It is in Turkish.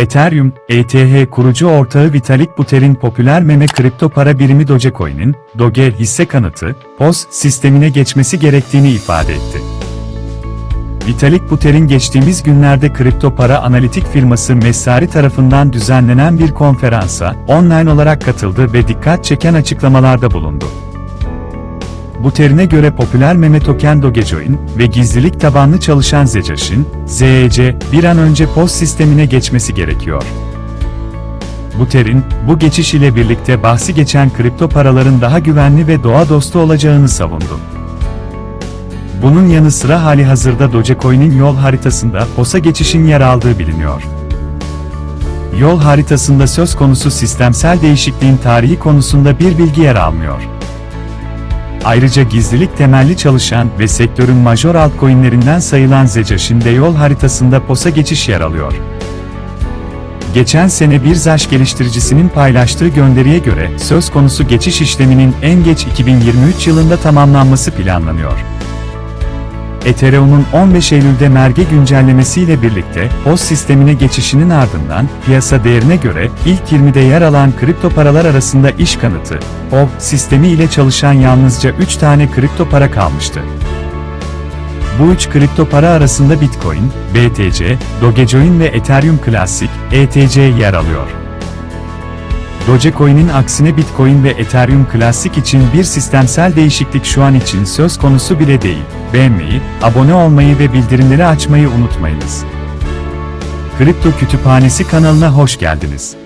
Ethereum, ETH kurucu ortağı Vitalik Buterin popüler meme kripto para birimi Dogecoin'in, Doge hisse kanıtı, POS sistemine geçmesi gerektiğini ifade etti. Vitalik Buterin geçtiğimiz günlerde kripto para analitik firması Messari tarafından düzenlenen bir konferansa online olarak katıldı ve dikkat çeken açıklamalarda bulundu. Buterine göre popüler meme token Dogecoin ve gizlilik tabanlı çalışan Zcash'in, ZEC, bir an önce POS sistemine geçmesi gerekiyor. Buterin, bu geçiş ile birlikte bahsi geçen kripto paraların daha güvenli ve doğa dostu olacağını savundu. Bunun yanı sıra hali hazırda Dogecoin'in yol haritasında POS'a geçişin yer aldığı biliniyor. Yol haritasında söz konusu sistemsel değişikliğin tarihi konusunda bir bilgi yer almıyor. Ayrıca gizlilik temelli çalışan ve sektörün major altcoin'lerinden sayılan Zcash'in de yol haritasında POS'a geçiş yer alıyor. Geçen sene bir Zash geliştiricisinin paylaştığı gönderiye göre söz konusu geçiş işleminin en geç 2023 yılında tamamlanması planlanıyor. Ethereum'un 15 Eylül'de merge güncellemesiyle birlikte POS sistemine geçişinin ardından piyasa değerine göre ilk 20'de yer alan kripto paralar arasında iş kanıtı, POV sistemi ile çalışan yalnızca 3 tane kripto para kalmıştı. Bu üç kripto para arasında Bitcoin, BTC, Dogecoin ve Ethereum Classic, ETC yer alıyor. Dogecoin'in aksine Bitcoin ve Ethereum Classic için bir sistemsel değişiklik şu an için söz konusu bile değil. Beğenmeyi, abone olmayı ve bildirimleri açmayı unutmayınız. Kripto Kütüphanesi kanalına hoş geldiniz.